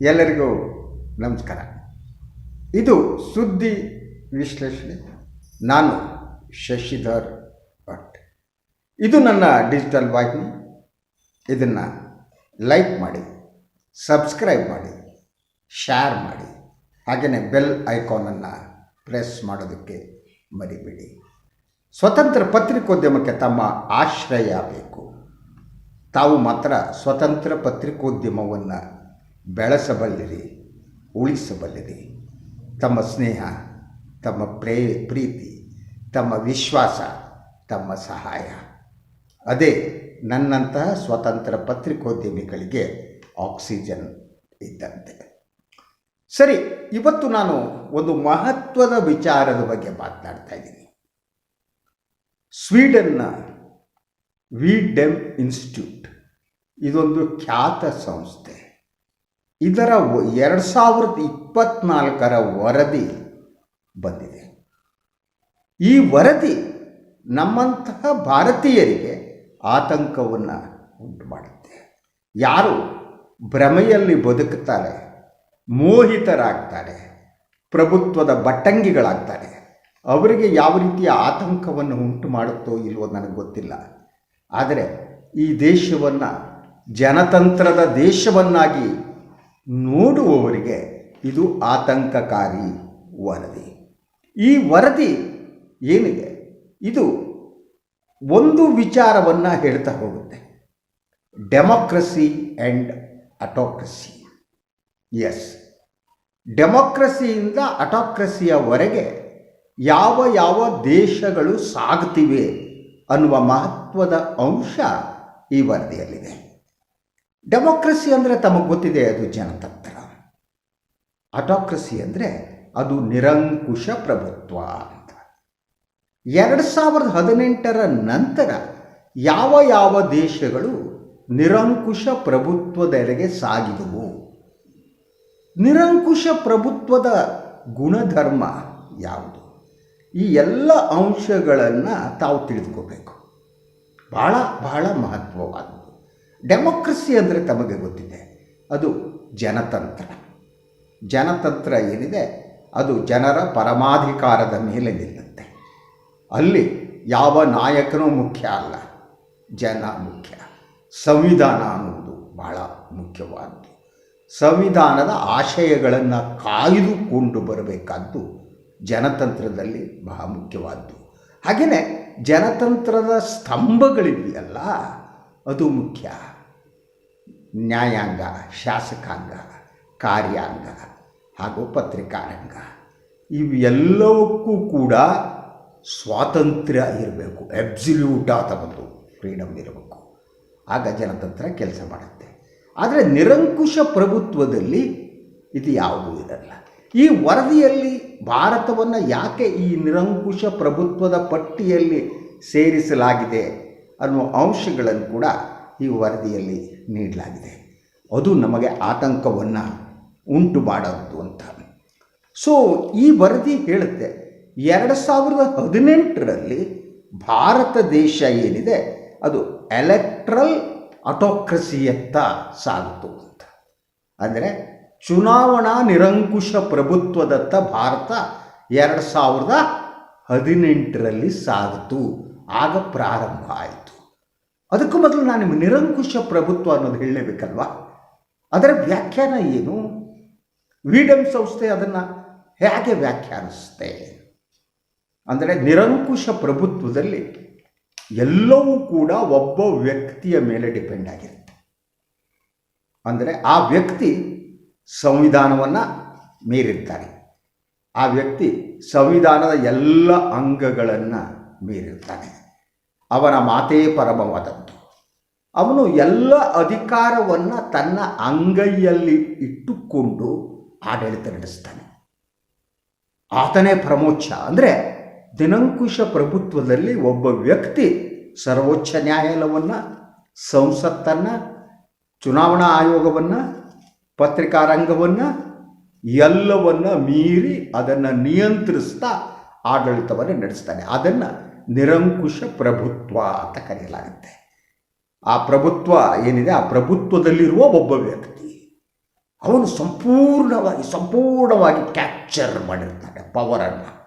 ಎಲ್ಲರಿಗೂ ನಮಸ್ಕಾರ. ಇದು ಸುದ್ದಿ ವಿಶ್ಲೇಷಣೆ. ನಾನು ಶಶಿಧರ್ ಭಟ್. ಇದು ನನ್ನ ಡಿಜಿಟಲ್ ವಾಹಿನಿ. ಇದನ್ನು ಲೈಕ್ ಮಾಡಿ, ಸಬ್ಸ್ಕ್ರೈಬ್ ಮಾಡಿ, ಶೇರ್ ಮಾಡಿ. ಹಾಗೆಯೇ ಬೆಲ್ ಐಕಾನನ್ನು ಪ್ರೆಸ್ ಮಾಡೋದಕ್ಕೆ ಮರಿಬೇಡಿ. ಸ್ವತಂತ್ರ ಪತ್ರಿಕೋದ್ಯಮಕ್ಕೆ ತಮ್ಮ ಆಶ್ರಯ ಬೇಕು. ತಾವು ಮಾತ್ರ ಸ್ವತಂತ್ರ ಪತ್ರಿಕೋದ್ಯಮವನ್ನು ಬೆಳೆಸಬಲ್ಲಿರಿ, ಉಳಿಸಬಲ್ಲಿರಿ. ತಮ್ಮ ಸ್ನೇಹ, ತಮ್ಮ ಪ್ರೇ, ಪ್ರೀತಿ, ತಮ್ಮ ವಿಶ್ವಾಸ, ತಮ್ಮ ಸಹಾಯ. ಅದೇ ನನ್ನಂತಹ ಸ್ವತಂತ್ರ ಪತ್ರಿಕೋದ್ಯಮಿಗಳಿಗೆ ಆಕ್ಸಿಜನ್ ಇದ್ದಂತೆ. ಸರಿ, ಇವತ್ತು ನಾನು ಒಂದು ಮಹತ್ವದ ವಿಚಾರದ ಬಗ್ಗೆ ಮಾತನಾಡ್ತಾ ಇದ್ದೀನಿ. ಸ್ವೀಡನ್ನ ವಿಡೆಮ್ ಇನ್ಸ್ಟಿಟ್ಯೂಟ್ ಇದೊಂದು ಖ್ಯಾತ ಸಂಸ್ಥೆ. ಇದರ ಎರಡು ಸಾವಿರದ ಇಪ್ಪತ್ನಾಲ್ಕರ ವರದಿ ಬಂದಿದೆ. ಈ ವರದಿ ನಮ್ಮಂತಹ ಭಾರತೀಯರಿಗೆ ಆತಂಕವನ್ನು ಉಂಟು ಮಾಡುತ್ತೆ ಯಾರು ಭ್ರಮೆಯಲ್ಲಿ ಬದುಕುತ್ತಾರೆ, ಮೋಹಿತರಾಗ್ತಾರೆ, ಪ್ರಭುತ್ವದ ಬಟ್ಟಂಗಿಗಳಾಗ್ತಾರೆ, ಅವರಿಗೆ ಯಾವ ರೀತಿಯ ಆತಂಕವನ್ನು ಉಂಟು ಮಾಡುತ್ತೋ ಇಲ್ವೋ ನನಗೆ ಗೊತ್ತಿಲ್ಲ. ಆದರೆ ಈ ದೇಶವನ್ನು ಜನತಂತ್ರದ ದೇಶವನ್ನಾಗಿ ನೋಡುವವರಿಗೆ ಇದು ಆತಂಕಕಾರಿ ವರದಿ. ಈ ವರದಿ ಏನಿದೆ? ಇದು ಒಂದು ವಿಚಾರವನ್ನು ಹೇಳ್ತಾ ಹೋಗುತ್ತೆ. Democracy and autocracy. ಎಸ್. ಡೆಮೊಕ್ರಸಿಯಿಂದ ಅಟೋಕ್ರಸಿಯವರೆಗೆ ಯಾವ ಯಾವ ದೇಶಗಳು ಸಾಗ್ತಿವೆ ಅನ್ನುವ ಮಹತ್ವದ ಅಂಶ ಈ ವರದಿಯಲ್ಲಿದೆ. ಡೆಮೋಕ್ರಸಿ ಅಂದರೆ ತಮಗೆ ಗೊತ್ತಿದೆ, ಅದು ಜನತಂತ್ರ. ಅಟೋಕ್ರಸಿ ಅಂದರೆ ಅದು ನಿರಂಕುಶ ಪ್ರಭುತ್ವ ಅಂತ. ಎರಡು ಸಾವಿರದ ಹದಿನೆಂಟರ ನಂತರ ಯಾವ ಯಾವ ದೇಶಗಳು ನಿರಂಕುಶ ಪ್ರಭುತ್ವದೆಡೆಗೆ ಸಾಗಿದವು? ನಿರಂಕುಶ ಪ್ರಭುತ್ವದ ಗುಣಧರ್ಮ ಯಾವುದು? ಈ ಎಲ್ಲ ಅಂಶಗಳನ್ನು ತಾವು ತಿಳಿದುಕೋಬೇಕು ಭಾಳ ಬಹಳ ಮಹತ್ವವಾದದ್ದು ಡೆಮೋಕ್ರಸಿ ಅಂದರೆ ತಮಗೆ ಗೊತ್ತಿದೆ. ಅದು ಜನತಂತ್ರ. ಜನತಂತ್ರ ಏನಿದೆ? ಅದು ಜನರ ಪರಮಾಧಿಕಾರದ ಮೇಲೆ ನಿಲ್ಲುತ್ತೆ. ಅಲ್ಲಿ ಯಾವ ನಾಯಕನೂ ಮುಖ್ಯ ಅಲ್ಲ. ಜನ ಮುಖ್ಯ. ಸಂವಿಧಾನ ಅನ್ನುವುದು ಬಹಳ ಮುಖ್ಯವಾದ್ದು. ಸಂವಿಧಾನದ ಆಶಯಗಳನ್ನು ಕಾಯ್ದುಕೊಂಡು ಬರಬೇಕಾದ್ದು ಜನತಂತ್ರದಲ್ಲಿ ಬಹಳ ಮುಖ್ಯವಾದ್ದು. ಹಾಗೆಯೇ ಜನತಂತ್ರದ ಸ್ತಂಭಗಳಿದೆಯಲ್ಲ ಅದು ಮುಖ್ಯ. ನ್ಯಾಯಾಂಗ, ಶಾಸಕಾಂಗ, ಕಾರ್ಯಾಂಗ ಹಾಗೂ ಪತ್ರಿಕಾರಂಗ. ಇವೆಲ್ಲವಕ್ಕೂ ಕೂಡ ಸ್ವಾತಂತ್ರ್ಯ ಇರಬೇಕು ಎಬ್ಸಲ್ಯೂಟ್ ಆದ ಒಂದು ಫ್ರೀಡಮ್ ಇರಬೇಕು. ಆಗ ಜನತಂತ್ರ ಕೆಲಸ ಮಾಡುತ್ತೆ. ಆದರೆ ನಿರಂಕುಶ ಪ್ರಭುತ್ವದಲ್ಲಿ ಇದು ಯಾವುದೂ ಇರಲ್ಲ. ಈ ವರದಿಯಲ್ಲಿ ಭಾರತವನ್ನು ಯಾಕೆ ಈ ನಿರಂಕುಶ ಪ್ರಭುತ್ವದ ಪಟ್ಟಿಯಲ್ಲಿ ಸೇರಿಸಲಾಗಿದೆ ಅನ್ನುವ ಅಂಶಗಳನ್ನು ಕೂಡ ಈ ವರದಿಯಲ್ಲಿ ನೀಡಲಾಗಿದೆ. ಅದು ನಮಗೆ ಆತಂಕವನ್ನು ಉಂಟು ಮಾಡೋದು ಅಂತ. ಸೊ ಈ ವರದಿ ಹೇಳುತ್ತೆ, ಎರಡು ಸಾವಿರದ ಹದಿನೆಂಟರಲ್ಲಿ ಭಾರತ ದೇಶ ಏನಿದೆ, ಅದು ಎಲೆಕ್ಟ್ರಲ್ ಅಟೋಕ್ರಸಿಯತ್ತ ಸಾಗಿತು ಅಂತ. ಅಂದರೆ ಚುನಾವಣಾ ನಿರಂಕುಶ ಪ್ರಭುತ್ವದತ್ತ ಭಾರತ ಎರಡು ಸಾವಿರದ ಹದಿನೆಂಟರಲ್ಲಿ ಸಾಗಿತು, ಆಗ ಪ್ರಾರಂಭ ಆಯಿತು. ಅದಕ್ಕೂ ಮೊದಲು ನಾನು ನಿರಂಕುಶ ಪ್ರಭುತ್ವ ಅನ್ನೋದು ಹೇಳಲೇಬೇಕಲ್ವಾ? ಅದರ ವ್ಯಾಖ್ಯಾನ ಏನು? ವಿಡಮ್ ಸಂಸ್ಥೆ ಅದನ್ನು ಹೇಗೆ ವ್ಯಾಖ್ಯಾನಿಸುತ್ತೆ? ಅಂದರೆ ನಿರಂಕುಶ ಪ್ರಭುತ್ವದಲ್ಲಿ ಎಲ್ಲವೂ ಕೂಡ ಒಬ್ಬ ವ್ಯಕ್ತಿಯ ಮೇಲೆ ಡಿಪೆಂಡ್ ಆಗಿರುತ್ತೆ. ಅಂದರೆ ಆ ವ್ಯಕ್ತಿ ಸಂವಿಧಾನವನ್ನು ಮೀರಿರ್ತಾರೆ. ಆ ವ್ಯಕ್ತಿ ಸಂವಿಧಾನದ ಎಲ್ಲ ಅಂಗಗಳನ್ನು ಮೀರಿರ್ತಾನೆ. ಅವನ ಮಾತೇ ಪರಮವಾದದ್ದು ಅವನು ಎಲ್ಲ ಅಧಿಕಾರವನ್ನು ತನ್ನ ಅಂಗೈಯಲ್ಲಿ ಇಟ್ಟುಕೊಂಡು ಆಡಳಿತ ನಡೆಸ್ತಾನೆ. ಆತನೇ ಪ್ರಮೋಚ್ಛ. ಅಂದರೆ ದಿನಂಕುಶ ಪ್ರಭುತ್ವದಲ್ಲಿ ಒಬ್ಬ ವ್ಯಕ್ತಿ ಸರ್ವೋಚ್ಚ ನ್ಯಾಯಾಲಯವನ್ನು, ಸಂಸತ್ತನ್ನು, ಚುನಾವಣಾ ಆಯೋಗವನ್ನು, ಪತ್ರಿಕಾರಂಗವನ್ನು ಎಲ್ಲವನ್ನು ಮೀರಿ ಅದನ್ನು ನಿಯಂತ್ರಿಸ್ತಾ ಆಡಳಿತವನ್ನು ನಡೆಸ್ತಾನೆ. ಅದನ್ನು ನಿರಂಕುಶ ಪ್ರಭುತ್ವ ಅಂತ ಕರೆಯಲಾಗುತ್ತೆ. ಆ ಪ್ರಭುತ್ವ ಏನಿದೆ? ಆ ಪ್ರಭುತ್ವದಲ್ಲಿರುವ ಒಬ್ಬ ವ್ಯಕ್ತಿ. ಅವನು ಸಂಪೂರ್ಣವಾಗಿ ಸಂಪೂರ್ಣವಾಗಿ ಕ್ಯಾಪ್ಚರ್ ಮಾಡಿರ್ತಾನೆ ಪವರನ್ನು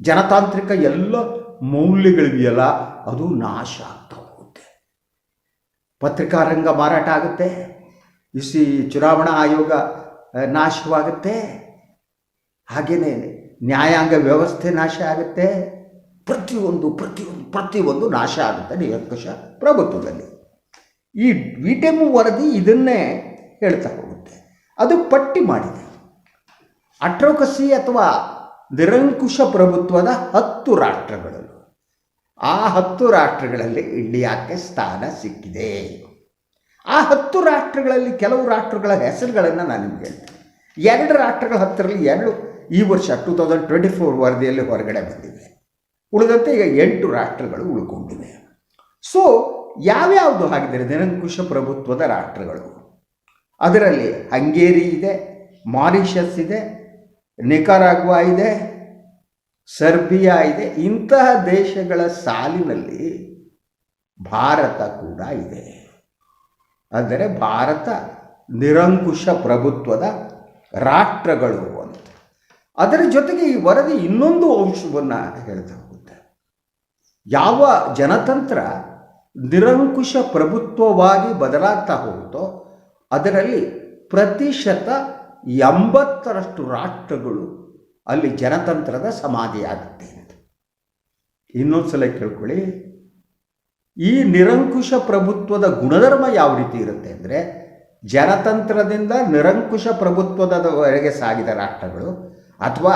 ಜನತಾಂತ್ರಿಕ ಎಲ್ಲ ಮೌಲ್ಯಗಳಿವೆಯಲ್ಲ ಅದು ನಾಶ ಆಗ್ತಾ ಹೋಗುತ್ತೆ. ಪತ್ರಿಕಾರಂಗ ಮಾರಾಟ ಆಗುತ್ತೆ. ಇಸಿ ಚುನಾವಣಾ ಆಯೋಗ ನಾಶವಾಗುತ್ತೆ. ಹಾಗೆಯೇ ನ್ಯಾಯಾಂಗ ವ್ಯವಸ್ಥೆ ನಾಶ ಆಗುತ್ತೆ. ಪ್ರತಿಯೊಂದು ಪ್ರತಿಯೊಂದು ಪ್ರತಿಯೊಂದು ನಾಶ ಆಗುತ್ತೆ ನಿರಂಕುಶ ಪ್ರಭುತ್ವದಲ್ಲಿ. ಈ ವಿಟೆಮ್ ವರದಿ ಇದನ್ನೇ ಹೇಳ್ತಾ ಹೋಗುತ್ತೆ. ಅದು ಪಟ್ಟಿ ಮಾಡಿದೆ. ಅಟ್ರೋಕಸಿ ಅಥವಾ ನಿರಂಕುಶ ಪ್ರಭುತ್ವದ ಹತ್ತು ರಾಷ್ಟ್ರಗಳು. ಆ ಹತ್ತು ರಾಷ್ಟ್ರಗಳಲ್ಲಿ ಇಂಡಿಯಾಕ್ಕೆ ಸ್ಥಾನ ಸಿಕ್ಕಿದೆ. ಆ ಹತ್ತು ರಾಷ್ಟ್ರಗಳಲ್ಲಿ ಕೆಲವು ರಾಷ್ಟ್ರಗಳ ಹೆಸರುಗಳನ್ನು ನಾನು ನಿಮ್ಗೆ ಹೇಳ್ತೀನಿ. ಎರಡು ರಾಷ್ಟ್ರಗಳ ಹತ್ತರಲ್ಲಿ ಎರಡು ಈ ವರ್ಷ ಟೂ ತೌಸಂಡ್ ಟ್ವೆಂಟಿ ಫೋರ್ ವರದಿಯಲ್ಲಿ ಹೊರಗಡೆ ಬಂದಿವೆ ಉಳಿದಂತೆ ಈಗ ಎಂಟು ರಾಷ್ಟ್ರಗಳು ಉಳ್ಕೊಂಡಿವೆ. ಸೊ ಯಾವ್ಯಾವುದು ಹಾಗಿದ್ದಾರೆ ನಿರಂಕುಶ ಪ್ರಭುತ್ವದ ರಾಷ್ಟ್ರಗಳು? ಅದರಲ್ಲಿ ಹಂಗೇರಿ ಇದೆ, ಮಾರಿಷಸ್ ಇದೆ, ನಿಕರಾಗ್ವಾ ಇದೆ, ಸರ್ಬಿಯಾ ಇದೆ, ಇಂತಹ ದೇಶಗಳ ಸಾಲಿನಲ್ಲಿ ಭಾರತ ಕೂಡ ಇದೆ. ಅಂದರೆ ಭಾರತ ನಿರಂಕುಶ ಪ್ರಭುತ್ವದ ರಾಷ್ಟ್ರಗಳು ಅಂತ. ಅದರ ಜೊತೆಗೆ ಈ ವರದಿ ಇನ್ನೊಂದು ಅಂಶವನ್ನು ಹೋಗುತ್ತೆ ಯಾವ ಜನತಂತ್ರ ನಿರಂಕುಶ ಪ್ರಭುತ್ವವಾಗಿ ಬದಲಾಗ್ತಾ ಹೋಗುತ್ತೋ ಅದರಲ್ಲಿ ಪ್ರತಿಶತ ಎಂಬತ್ತರಷ್ಟು ರಾಷ್ಟ್ರಗಳು ಅಲ್ಲಿ ಜನತಂತ್ರದ ಸಮಾಧಿಯಾಗುತ್ತೆ ಅಂತ. ಇನ್ನೊಂದು ಸಲ ಕೇಳ್ಕೊಳ್ಳಿ. ಈ ನಿರಂಕುಶ ಪ್ರಭುತ್ವದ ಗುಣಧರ್ಮ ಯಾವ ರೀತಿ ಇರುತ್ತೆ ಅಂದರೆ ಜನತಂತ್ರದಿಂದ ನಿರಂಕುಶ ಪ್ರಭುತ್ವದವರೆಗೆ ಸಾಗಿದ ರಾಷ್ಟ್ರಗಳು ಅಥವಾ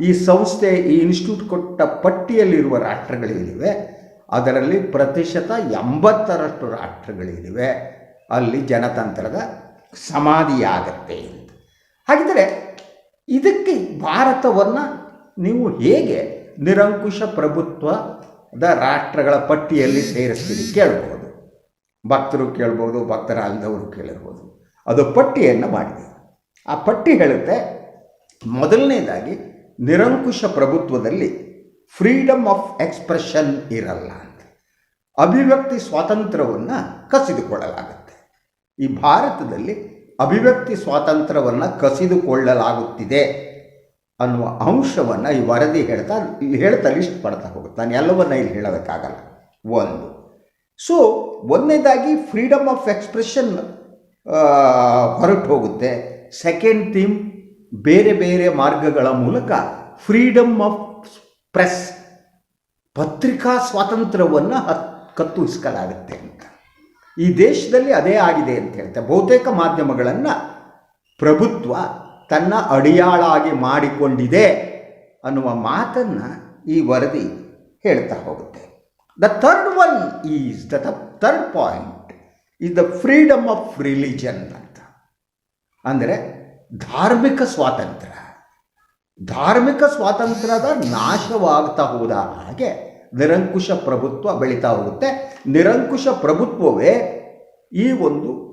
ಈ ಸಂಸ್ಥೆ, ಈ ಇನ್ಸ್ಟಿಟ್ಯೂಟ್ ಕೊಟ್ಟ ಪಟ್ಟಿಯಲ್ಲಿರುವ ರಾಷ್ಟ್ರಗಳೇನಿವೆ ಅದರಲ್ಲಿ ಪ್ರತಿಶತ ಎಂಬತ್ತರಷ್ಟು ರಾಷ್ಟ್ರಗಳಿವೆ. ಅಲ್ಲಿ ಜನತಂತ್ರದ ಸಮಾಧಿಯಾಗತ್ತೆ ಅಂತ. ಹಾಗಿದ್ದರೆ ಇದಕ್ಕೆ ಭಾರತವನ್ನು ನೀವು ಹೇಗೆ ನಿರಂಕುಶ ಪ್ರಭುತ್ವದ ರಾಷ್ಟ್ರಗಳ ಪಟ್ಟಿಯಲ್ಲಿ ಸೇರಿಸ್ತೀರಿ ಕೇಳ್ಬೋದು. ಭಕ್ತರು ಕೇಳ್ಬೋದು, ಭಕ್ತರ ಅಲ್ಲದವರು ಕೇಳಿರ್ಬೋದು. ಅದು ಪಟ್ಟಿಯನ್ನು ಮಾಡಿದೆ. ಆ ಪಟ್ಟಿ ಹೇಳುತ್ತೆ, ಮೊದಲನೇದಾಗಿ ನಿರಂಕುಶ ಪ್ರಭುತ್ವದಲ್ಲಿ ಫ್ರೀಡಮ್ ಆಫ್ ಎಕ್ಸ್ಪ್ರೆಷನ್ ಇರಲ್ಲ ಅಂತ. ಅಭಿವ್ಯಕ್ತಿ ಸ್ವಾತಂತ್ರ್ಯವನ್ನು ಕಸಿದುಕೊಳ್ಳಲಾಗುತ್ತೆ. ಈ ಭಾರತದಲ್ಲಿ ಅಭಿವ್ಯಕ್ತಿ ಸ್ವಾತಂತ್ರ್ಯವನ್ನು ಕಸಿದುಕೊಳ್ಳಲಾಗುತ್ತಿದೆ ಅನ್ನುವ ಅಂಶವನ್ನು ಈ ವರದಿ ಹೇಳ್ತಾ ಹೇಳ್ತಾ ಲಿಸ್ಟ್ ಪಡ್ತಾ ಹೋಗುತ್ತೆ ನಾನು ಎಲ್ಲವನ್ನ ಇಲ್ಲಿ ಹೇಳೋದಕ್ಕಾಗಲ್ಲ. ಒಂದು. ಸೊ ಒಂದನೇದಾಗಿ ಫ್ರೀಡಮ್ ಆಫ್ ಎಕ್ಸ್ಪ್ರೆಷನ್ ಹೊರಟು ಹೋಗುತ್ತೆ. ಸೆಕೆಂಡ್ ಥೀಮ್ ಬೇರೆ ಬೇರೆ ಮಾರ್ಗಗಳ ಮೂಲಕ ಫ್ರೀಡಮ್ ಆಫ್ ಪ್ರೆಸ್ ಪತ್ರಿಕಾ ಸ್ವಾತಂತ್ರ್ಯವನ್ನು ಹತ್, ಕತ್ತುಹಿಸ್ಕಲಾಗುತ್ತೆ ಅಂತ. ಈ ದೇಶದಲ್ಲಿ ಅದೇ ಆಗಿದೆ ಅಂತ ಹೇಳ್ತಾರೆ ಬಹುತೇಕ ಮಾಧ್ಯಮಗಳನ್ನು ಪ್ರಭುತ್ವ ತನ್ನ ಅಡಿಯಾಳಾಗಿ ಮಾಡಿಕೊಂಡಿದೆ ಅನ್ನುವ ಮಾತನ್ನು ಈ ವರದಿ ಹೇಳ್ತಾ ಹೋಗುತ್ತೆ. The third one is the third point is the freedom of religion ಅಂತ. ಅಂದರೆ ಧಾರ್ಮಿಕ ಸ್ವಾತಂತ್ರ್ಯ. ಧಾರ್ಮಿಕ ಸ್ವಾತಂತ್ರ್ಯದ ನಾಶವಾಗ್ತಾ ಹೋದ ಹಾಗೆ ನಿರಂಕುಶ ಪ್ರಭುತ್ವ ಬೆಳೀತಾ ಹೋಗುತ್ತೆ. ನಿರಂಕುಶ ಪ್ರಭುತ್ವವೇ ಈ ಒಂದು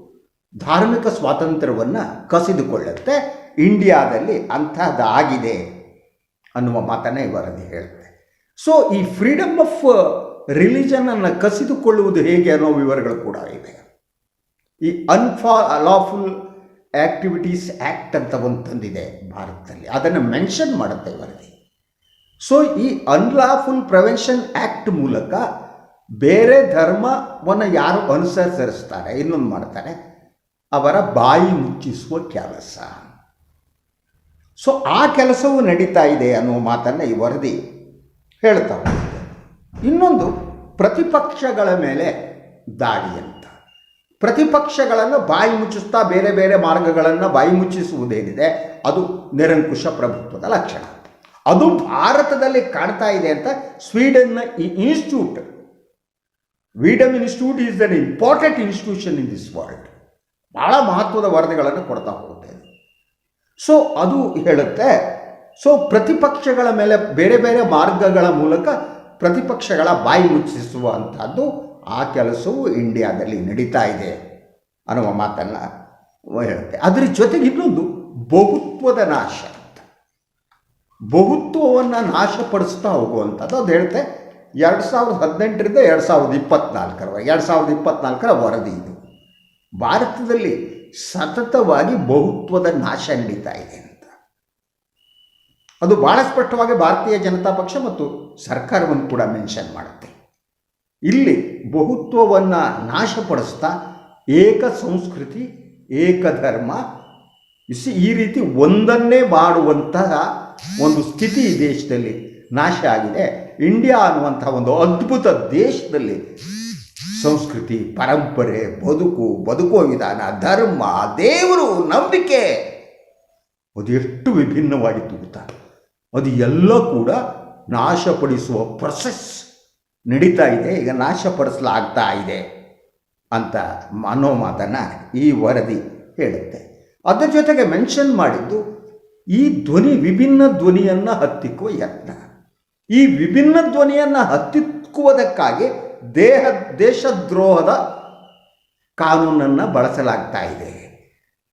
ಧಾರ್ಮಿಕ ಸ್ವಾತಂತ್ರ್ಯವನ್ನು ಕಸಿದುಕೊಳ್ಳುತ್ತೆ. ಇಂಡಿಯಾದಲ್ಲಿ ಅಂಥದ್ದಾಗಿದೆ ಅನ್ನುವ ಮಾತನ್ನೇ ವರದಿ ಹೇಳುತ್ತೆ. ಸೊ ಈ ಫ್ರೀಡಮ್ ಆಫ್ ರಿಲಿಜನನ್ನು ಕಸಿದುಕೊಳ್ಳುವುದು ಹೇಗೆ ಅನ್ನೋ ವಿವರಗಳು ಕೂಡ ಇವೆ ಈ ಅನ್ಫಾ ಲಾಫುಲ್ ಆ್ಯಕ್ಟಿವಿಟೀಸ್ ಆ್ಯಕ್ಟ್ ಅಂತ ಒಂದು ತಂದಿದೆ ಭಾರತದಲ್ಲಿ. ಅದನ್ನು ಮೆನ್ಷನ್ ಮಾಡುತ್ತೆ ವರದಿ ಸೊ ಈ ಅನ್ಲಾಫುಲ್ ಪ್ರಿವೆನ್ಷನ್ ಆ್ಯಕ್ಟ್ ಮೂಲಕ ಬೇರೆ ಧರ್ಮವನ್ನು ಯಾರು ಅನುಸರಿಸ್ತಾರೆ, ಇನ್ನೊಂದು ಮಾಡ್ತಾರೆ, ಅವರ ಬಾಯಿ ಮುಚ್ಚಿಸುವ ಕೆಲಸ. ಸೊ ಆ ಕೆಲಸವು ನಡೀತಾ ಇದೆ ಅನ್ನುವ ಮಾತನ್ನು ಈ ವರದಿ ಹೇಳ್ತಾ ಇನ್ನೊಂದು ಪ್ರತಿಪಕ್ಷಗಳ ಮೇಲೆ ದಾಳಿ ಅಂತ ಪ್ರತಿಪಕ್ಷಗಳನ್ನು ಬಾಯಿ ಮುಚ್ಚಿಸ್ತಾ ಬೇರೆ ಬೇರೆ ಮಾರ್ಗಗಳನ್ನು ಬಾಯಿ ಮುಚ್ಚಿಸುವುದೇನಿದೆ, ಅದು ನಿರಂಕುಶ ಪ್ರಭುತ್ವದ ಲಕ್ಷಣ ಅದು ಭಾರತದಲ್ಲಿ ಕಾಣ್ತಾ ಇದೆ ಅಂತ ಸ್ವೀಡನ್ನ institute, V Dem institute is an important institution in this world ಬಹಳ ಮಹತ್ವದ ವರದಿಗಳನ್ನು ಕೊಡ್ತಾ ಹೋಗುತ್ತೆ. ಸೊ, ಅದು ಹೇಳುತ್ತೆ, ಸೊ, ಪ್ರತಿಪಕ್ಷಗಳ ಮೇಲೆ ಬೇರೆ ಬೇರೆ ಮಾರ್ಗಗಳ ಮೂಲಕ ಪ್ರತಿಪಕ್ಷಗಳ ಬಾಯಿ ಮುಚ್ಚಿಸುವಂಥದ್ದು ಆ ಕೆಲಸವು ಇಂಡಿಯಾದಲ್ಲಿ ನಡೀತಾ ಇದೆ ಅನ್ನುವ ಮಾತನ್ನು ಹೇಳುತ್ತೆ. ಅದರ ಜೊತೆಗೆ ಇನ್ನೊಂದು, ಬಹುತ್ವದ ನಾಶ ಅಂತ. ಬಹುತ್ವವನ್ನು ನಾಶಪಡಿಸ್ತಾ ಹೋಗುವಂಥದ್ದು. ಅದು ಹೇಳುತ್ತೆ, ಎರಡು ಸಾವಿರದ ಹದಿನೆಂಟರಿಂದ ಎರಡು ಸಾವಿರದ ಇಪ್ಪತ್ನಾಲ್ಕರವರೆಗೆ, ಎರಡು ಸಾವಿರದ ಇಪ್ಪತ್ನಾಲ್ಕರ ವರದಿ ಇದು. ಭಾರತದಲ್ಲಿ ಸತತವಾಗಿ ಬಹುತ್ವದ ನಾಶ ನಡೀತಾ ಇದೆ ಅಂತ. ಅದು ಭಾಳ ಸ್ಪಷ್ಟವಾಗಿ ಭಾರತೀಯ ಜನತಾ ಪಕ್ಷ ಮತ್ತು ಸರ್ಕಾರವನ್ನು ಕೂಡ ಮೆನ್ಷನ್ ಮಾಡುತ್ತೆ. ಇಲ್ಲಿ ಬಹುತ್ವವನ್ನು ನಾಶಪಡಿಸ್ತಾ ಏಕ ಸಂಸ್ಕೃತಿ ಏಕಧರ್ಮ ಇಸಿ ಈ ರೀತಿ ಒಂದನ್ನೇ ಮಾಡುವಂತಹ ಒಂದು ಸ್ಥಿತಿ ಈ ದೇಶದಲ್ಲಿ ನಾಶ ಆಗಿದೆ. ಇಂಡಿಯಾ ಅನ್ನುವಂಥ ಒಂದು ಅದ್ಭುತ ದೇಶದಲ್ಲಿ ಸಂಸ್ಕೃತಿ, ಪರಂಪರೆ, ಬದುಕು, ಬದುಕುವ ವಿಧಾನ, ಧರ್ಮ, ದೇವರು, ನಂಬಿಕೆ ಅದು ಎಷ್ಟು ವಿಭಿನ್ನವಾಗಿತ್ತು ಗೊತ್ತಾ ಅದು ಎಲ್ಲ ಕೂಡ ನಾಶಪಡಿಸುವ ಪ್ರೊಸೆಸ್ ನಡೀತಾ ಇದೆ, ಈಗ ನಾಶಪಡಿಸಲಾಗ್ತಾ ಇದೆ ಅಂತ ಅನ್ನೋ ಮಾತನ್ನು ಈ ವರದಿ ಹೇಳುತ್ತೆ. ಅದರ ಜೊತೆಗೆ ಮೆನ್ಷನ್ ಮಾಡಿದ್ದು ಈ ಧ್ವನಿ, ವಿಭಿನ್ನ ಧ್ವನಿಯನ್ನು ಹತ್ತಿಕ್ಕುವ ಯತ್ನ. ಈ ವಿಭಿನ್ನ ಧ್ವನಿಯನ್ನು ಹತ್ತಿಕ್ಕುವುದಕ್ಕಾಗಿ ದೇಹ, ದೇಶದ್ರೋಹದ ಕಾನೂನನ್ನು ಬಳಸಲಾಗ್ತಾ ಇದೆ.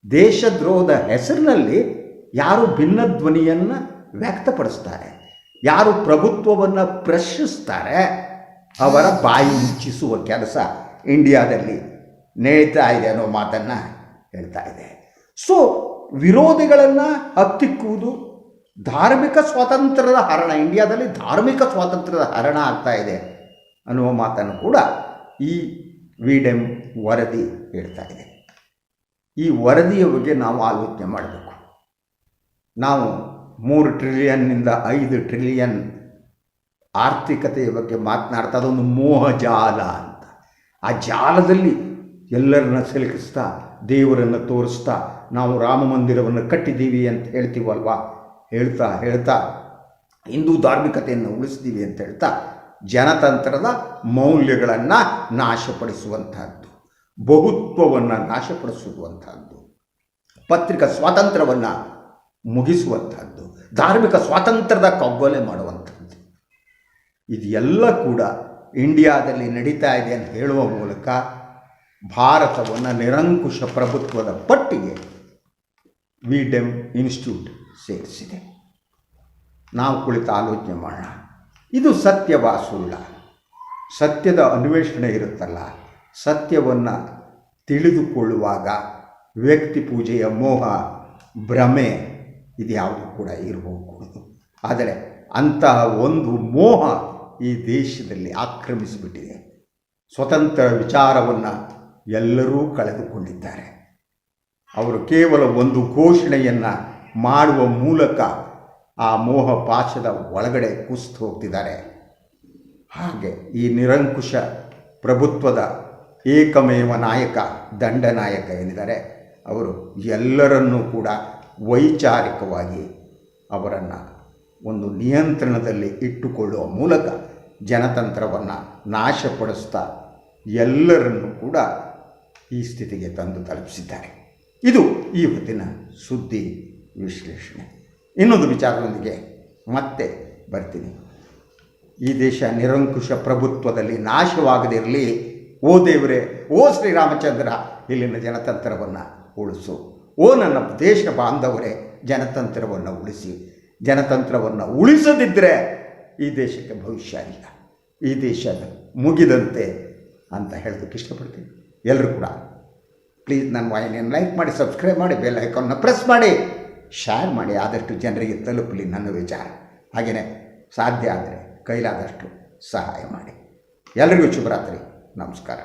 ದೇಶದ್ರೋಹದ ಹೆಸರಿನಲ್ಲಿ ಯಾರು ಭಿನ್ನ ಧ್ವನಿಯನ್ನು ವ್ಯಕ್ತಪಡಿಸ್ತಾರೆ, ಯಾರು ಪ್ರಭುತ್ವವನ್ನು ಪ್ರಶ್ನಿಸ್ತಾರೆ ಅವರ ಬಾಯಿ ಮುಚ್ಚಿಸುವ ಕೆಲಸ ಇಂಡಿಯಾದಲ್ಲಿ ನಡೀತಾ ಇದೆ ಅನ್ನೋ ಮಾತನ್ನು ಹೇಳ್ತಾ ಇದೆ. ಸೊ ವಿರೋಧಿಗಳನ್ನು ಹತ್ತಿಕ್ಕುವುದು ಧಾರ್ಮಿಕ ಸ್ವಾತಂತ್ರ್ಯದ ಹರಣ, ಇಂಡಿಯಾದಲ್ಲಿ ಧಾರ್ಮಿಕ ಸ್ವಾತಂತ್ರ್ಯದ ಹರಣ ಆಗ್ತಾ ಇದೆ ಅನ್ನುವ ಮಾತನ್ನು ಕೂಡ ಈ ವಿಡೆಮ್ ವರದಿ ಹೇಳ್ತಾ ಇದೆ. ಈ ವರದಿಯ ಬಗ್ಗೆ ನಾವು ಆಲೋಚನೆ ಮಾಡಬೇಕು. ನಾವು ಮೂರು ಟ್ರಿಲಿಯನ್ನಿಂದ ಐದು ಟ್ರಿಲಿಯನ್ ಆರ್ಥಿಕತೆಯ ಬಗ್ಗೆ ಮಾತನಾಡ್ತಾ ಅದೊಂದು ಮೋಹಜಾಲ ಅಂತ. ಆ ಜಾಲದಲ್ಲಿ ಎಲ್ಲರನ್ನ ಸಿಲುಕಿಸ್ತಾ, ದೇವರನ್ನು ತೋರಿಸ್ತಾ, ನಾವು ರಾಮ ಮಂದಿರವನ್ನು ಕಟ್ಟಿದ್ದೀವಿ ಅಂತ ಹೇಳ್ತೀವಲ್ವಾ? ಹೇಳ್ತಾ ಹೇಳ್ತಾ, ಹಿಂದೂ ಧಾರ್ಮಿಕತೆಯನ್ನು ಉಳಿಸ್ತೀವಿ ಅಂತ ಹೇಳ್ತಾ ಜನತಂತ್ರದ ಮೌಲ್ಯಗಳನ್ನು ನಾಶಪಡಿಸುವಂತಹದ್ದು, ಬಹುತ್ವವನ್ನು ನಾಶಪಡಿಸುವಂತಹದ್ದು, ಪತ್ರಿಕಾ ಸ್ವಾತಂತ್ರ್ಯವನ್ನು ಮುಗಿಸುವಂಥದ್ದು ಧಾರ್ಮಿಕ ಸ್ವಾತಂತ್ರ್ಯದ ಕಗ್ಗೊಲೆ ಮಾಡುವಂಥದ್ದು ಇದೆಲ್ಲ ಕೂಡ ಇಂಡಿಯಾದಲ್ಲಿ ನಡೀತಾ ಇದೆ ಅಂತ ಹೇಳುವ ಮೂಲಕ ಭಾರತವನ್ನು ನಿರಂಕುಶ ಪ್ರಭುತ್ವದ ಪಟ್ಟಿಗೆ ವಿಡೆಮ್ ಇನ್ಸ್ಟಿಟ್ಯೂಟ್ ಸೇರಿಸಿದೆ. ನಾವು ಕುಳಿತು ಆಲೋಚನೆ ಮಾಡೋಣ. ಇದು ಸತ್ಯವಾ ಸುಳ್ಳ ಸತ್ಯದ ಅನ್ವೇಷಣೆ ಇರುತ್ತಲ್ಲ. ಸತ್ಯವನ್ನು ತಿಳಿದುಕೊಳ್ಳುವಾಗ ವ್ಯಕ್ತಿ ಪೂಜೆಯ ಮೋಹ, ಭ್ರಮೆ ಇದು ಯಾವುದು ಕೂಡ ಇರಬಹುದು ಆದರೆ ಅಂತಹ ಒಂದು ಮೋಹ ಈ ದೇಶದಲ್ಲಿ ಆಕ್ರಮಿಸಿಬಿಟ್ಟಿದೆ. ಸ್ವತಂತ್ರ ವಿಚಾರವನ್ನು ಎಲ್ಲರೂ ಕಳೆದುಕೊಂಡಿದ್ದಾರೆ. ಅವರು ಕೇವಲ ಒಂದು ಘೋಷಣೆಯನ್ನು ಮಾಡುವ ಮೂಲಕ ಆ ಮೋಹ ಪಾಶದ ಒಳಗಡೆ ಕುಸಿದು ಹೋಗ್ತಿದ್ದಾರೆ. ಹಾಗೆ ಈ ನಿರಂಕುಶ ಪ್ರಭುತ್ವದ ಏಕಮೇವ ನಾಯಕ ದಂಡನಾಯಕ ಏನಿದ್ದಾರೆ, ಅವರು ಎಲ್ಲರನ್ನೂ ಕೂಡ ವೈಚಾರಿಕವಾಗಿ ಅವರನ್ನು ಒಂದು ನಿಯಂತ್ರಣದಲ್ಲಿ ಇಟ್ಟುಕೊಳ್ಳುವ ಮೂಲಕ ಜನತಂತ್ರವನ್ನು ನಾಶಪಡಿಸ್ತಾ ಎಲ್ಲರನ್ನೂ ಕೂಡ ಈ ಸ್ಥಿತಿಗೆ ತಂದು ತಲುಪಿಸಿದ್ದಾರೆ. ಇದು ಈ ಹೊತ್ತಿನ ಸುದ್ದಿ ವಿಶ್ಲೇಷಣೆ. ಇನ್ನೊಂದು ವಿಚಾರದೊಂದಿಗೆ ಮತ್ತೆ ಬರ್ತೀನಿ. ಈ ದೇಶ ನಿರಂಕುಶ ಪ್ರಭುತ್ವದಲ್ಲಿ ನಾಶವಾಗದಿರಲಿ ಓ ದೇವರೇ, ಓ ಶ್ರೀರಾಮಚಂದ್ರ, ಇಲ್ಲಿನ ಜನತಂತ್ರವನ್ನು ಉಳಿಸು. ಓ ನನ್ನ ದೇಶ ಬಾಂಧವರೇ, ಜನತಂತ್ರವನ್ನು ಉಳಿಸಿ. ಜನತಂತ್ರವನ್ನು ಉಳಿಸದಿದ್ದರೆ ಈ ದೇಶಕ್ಕೆ ಭವಿಷ್ಯ ಇಲ್ಲ. ಈ ದೇಶ ಮುಗಿದಂತೆ ಅಂತ ಹೇಳೋದಕ್ಕೆ ಇಷ್ಟಪಡ್ತೀನಿ. ಎಲ್ಲರೂ ಕೂಡ ಪ್ಲೀಸ್ ನನ್ನ ವಾಹಿನಿಯನ್ನು ಲೈಕ್ ಮಾಡಿ ಸಬ್ಸ್ಕ್ರೈಬ್ ಮಾಡಿ ಬೆಲ್ ಐಕಾನ್ನ ಪ್ರೆಸ್ ಮಾಡಿ ಶೇರ್ ಮಾಡಿ, ಆದಷ್ಟು ಜನರಿಗೆ ತಲುಪಲಿ ನನ್ನ ವಿಚಾರ. ಹಾಗೆಯೇ ಸಾಧ್ಯ ಆದರೆ ಕೈಲಾದಷ್ಟು ಸಹಾಯ ಮಾಡಿ. ಎಲ್ರಿಗೂ ಶುಭರಾತ್ರಿ. ನಮಸ್ಕಾರ.